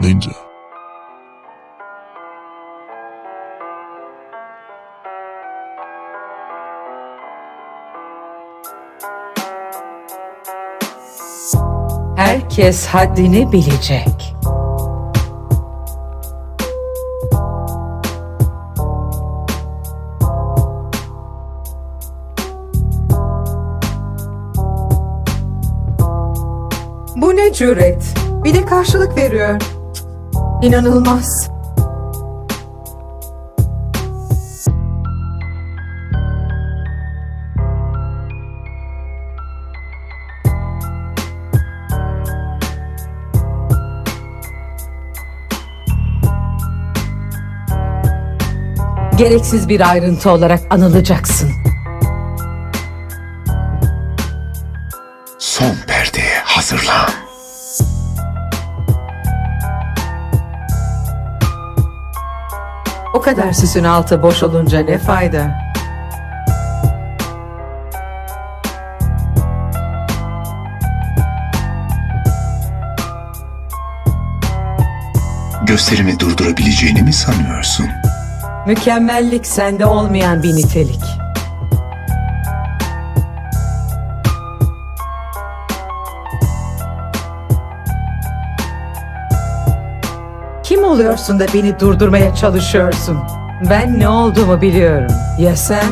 Ninja. Herkes haddini bilecek. Bu ne cüret? Bir de karşılık veriyor. İnanılmaz. Gereksiz bir ayrıntı olarak anılacaksın. Son perdeye hazırlan. O kadar süsün altı boş olunca ne fayda? Gösterimi durdurabileceğini mi sanıyorsun? Mükemmellik sende olmayan bir nitelik. Kim oluyorsun da beni durdurmaya çalışıyorsun? Ben ne olduğumu biliyorum. Ya sen?